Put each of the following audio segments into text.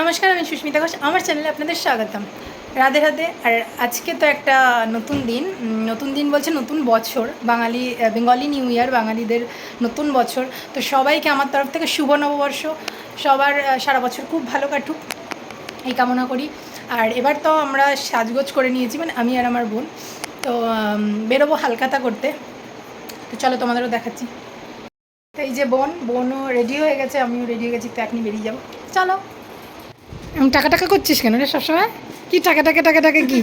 নমস্কার, আমি সুস্মিতা ঘোষ। আমার চ্যানেলে আপনাদের স্বাগতম। রাধে রাধে। আর আজকে তো একটা নতুন দিন। নতুন দিন বলছে নতুন বছর। বাঙালি বেঙ্গলি নিউ ইয়ার, বাঙালিদের নতুন বছর। তো সবাইকে আমার তরফ থেকে শুভ নববর্ষ। সবার সারা বছর খুব ভালো কাটুক। এই কামনা করি। আর এবার তো আমরা সাজগোজ করে নিয়েছি মানে আমি আর আমার বোন। তো বেরোবো হালকাতা করতে। তো চলো তোমাদেরও দেখাচ্ছি। তো এই যে বোন, বোনও রেডি হয়ে গেছে, আমিও রেডি হয়ে গেছি, তো এখনই বেরিয়ে যাব। চলো। টাকা টাকা করছিস কেন রে সবসময়? কি টাকা টাকা টাকা টাকা কি?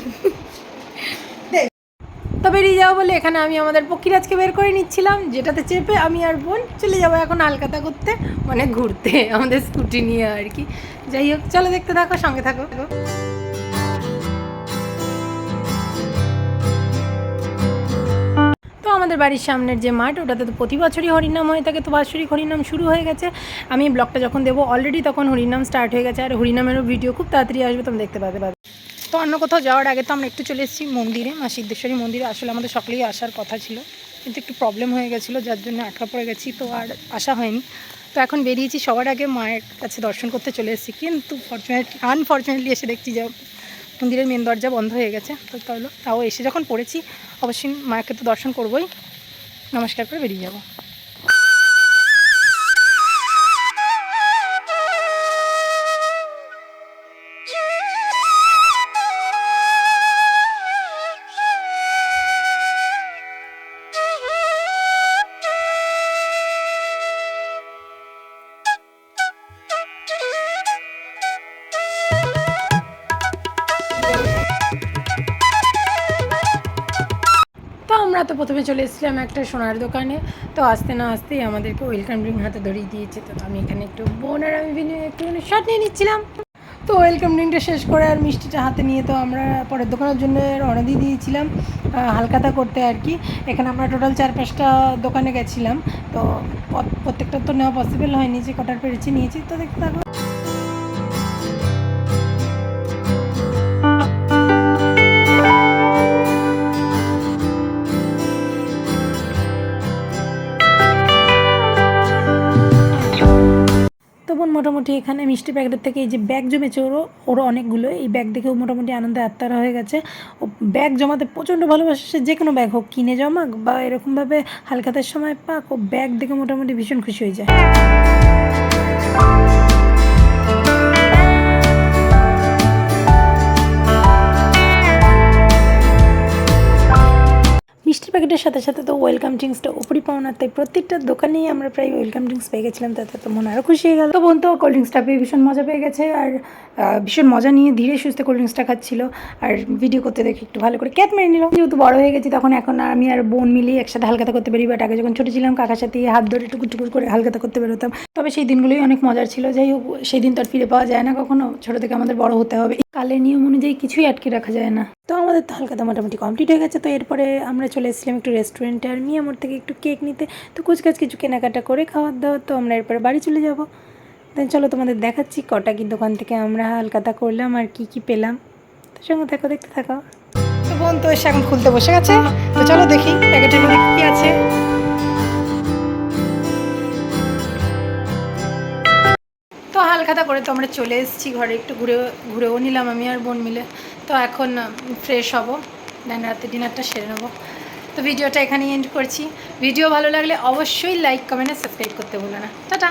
তো বেরিয়ে যাব বলে এখানে আমি আমাদের পক্ষীরাজকে বের করে নিচ্ছিলাম, যেটাতে চেপে আমি আর বোন চলে যাব এখন আলকাতা করতে মানে ঘুরতে, আমাদের স্কুটি নিয়ে আর কি। যাই হোক, চলো দেখতে থাকো, সঙ্গে থাকো। আমাদের বাড়ির সামনের যে মাঠ, ওটাতে তো প্রতি বছরই হরিনাম হয়ে থাকে তো বাৎসরিক হরিনাম শুরু হয়ে গেছে। আমি ব্লগটা যখন দেবো অলরেডি তখন হরিনাম স্টার্ট হয়ে গেছে, আর হরিনামেরও ভিডিও খুব তাড়াতাড়ি আসবে তুমি দেখতে পাবে পাবে তো অন্য কোথাও যাওয়ার আগে তো আমরা একটু চলে এসেছি মন্দিরে, মা সিদ্ধেশ্বরী মন্দিরে। আসলে আমাদের সকলেই আসার কথা ছিল, কিন্তু একটু প্রবলেম হয়ে গেছিল, যার জন্য আটকা পড়ে গেছি, তো আর আসা হয়নি। তো এখন বেরিয়েছি, সবার আগে মায়ের কাছে দর্শন করতে চলে এসেছি, কিন্তু ফর্চুনেটলি আনফর্চুনেটলি এসে দেখছি যে মন্দিরের মেন দরজা বন্ধ হয়ে গেছে। তো তাহলে তাও এসে যখন পড়েছি, অবশ্যই মাকে তো দর্শন করবোই। নমস্কার করে বেরিয়ে যাব। তো আমরা তো প্রথমে চলে এসেছিলাম একটা সোনার দোকানে। তো আসতে না আসতেই আমাদেরকে ওয়েলকাম ড্রিঙ্ক হাতে ধরিয়ে দিয়েছে। তো আমি এখানে একটু বোন আর আমি একটুখানি শার্ট নিয়ে নিচ্ছিলাম। তো ওয়েলকাম ড্রিঙ্কটা শেষ করে আর মিষ্টিটা হাতে নিয়ে তো আমরা পরের দোকানের জন্য রওনা দিয়ে দিয়েছিলাম। হালকাতা করতে আর কি। এখানে আমরা টোটাল চার পাঁচটা দোকানে গেছিলাম। তো প্রত্যেকটা তো নেওয়া পসিবল হয়নি যে কটার পেরেছি নিয়েছি। তো দেখতে থাকো। মোটামুটি এখানে মিষ্টি প্যাকেটের থেকে এই যে ব্যাগ জমেছে, ওরও ওরও অনেকগুলো। এই ব্যাগ দেখেও মোটামুটি আনন্দে আত্মারা হয়ে গেছে। ও ব্যাগ জমাতে প্রচণ্ড ভালোবাসে সে, যে কোনো ব্যাগ হোক, কিনে জমাক বা এরকমভাবে হালকাতের সময় পাক, ও ব্যাগ দেখে মোটামুটি ভীষণ খুশি হয়ে যায়। মিষ্টির প্যাকেটের সাথে সাথে তো ওয়েলকাম ড্রিঙ্কসটা উপরই পাওনা, তাই প্রত্যেকটা দোকানেই আমরা প্রায় ওয়েলকাম ড্রিঙ্কস পেয়ে গেছিলাম, তাতে তো মনে আরও খুশি হয়ে গেল। তো বোন তো কোল্ড ড্রিঙ্কসটা পেয়ে ভীষণ মজা পেয়ে গেছে, আর ভীষণ মজা নিয়ে ধীরে সুস্থে কোল্ড ড্রিঙ্কসটা খাচ্ছিল, আর ভিডিও করতে দেখে একটু ভালো করে ক্যাপ মেরে নিলাম। যেহেতু বড় হয়ে গেছি, তখন এখন আমি আর বোন মিলিয়ে একসাথে হালকাতা করতে পারি বাট আগে যখন ছোটো ছিলাম, কাকার সাথে হাত ধরে টুকুর টুকুর করে হালকাতা করতে বেরোতাম। তবে সেই দিনগুলোই অনেক মজার ছিল, যাই হোক, সেই দিন তো আর ফিরে পাওয়া যায় না কখনো, ছোটো থেকে আমাদের বড় হতে হবে। কালের নিয়ম অনুযায়ী কিছুই আটকে রাখা যায় না। তো আমাদের তো হালকা মোটামুটি কমপ্লিট হয়ে গেছে। তো এরপরে আমরা চলে এসেছিলাম একটু রেস্টুরেন্টে আর মিয়ামোর থেকে একটু কেক নিতে। তো কুচকাচ কিছু কেনাকাটা করে খাওয়ার দাওয়া তো আমরা এরপরে বাড়ি চলে যাব। দেন চলো তোমাদের দেখাচ্ছি কটা কি দোকান থেকে আমরা হালকাতা করলাম আর কি কি পেলাম। তো সঙ্গে দেখো দেখতে থাকো। বোন তো এসে এখন খুলতে বসে গেছে। তো চলো দেখি, প্যাকেটের মধ্যে কী আছে। হালখাতা করে তো আমরা চলে এসেছি ঘরে, একটু ঘুরে, ঘুরেও নিলাম আমি আর বোন মিলে। তো এখন ফ্রেশ হব। দেন রাতে ডিনারটা সেরে নেব। তো ভিডিওটা এখানেই এন্ড করছি। ভিডিও ভালো লাগলে অবশ্যই লাইক কমেন্ট সাবস্ক্রাইব করতে ভুলো না। টাটা!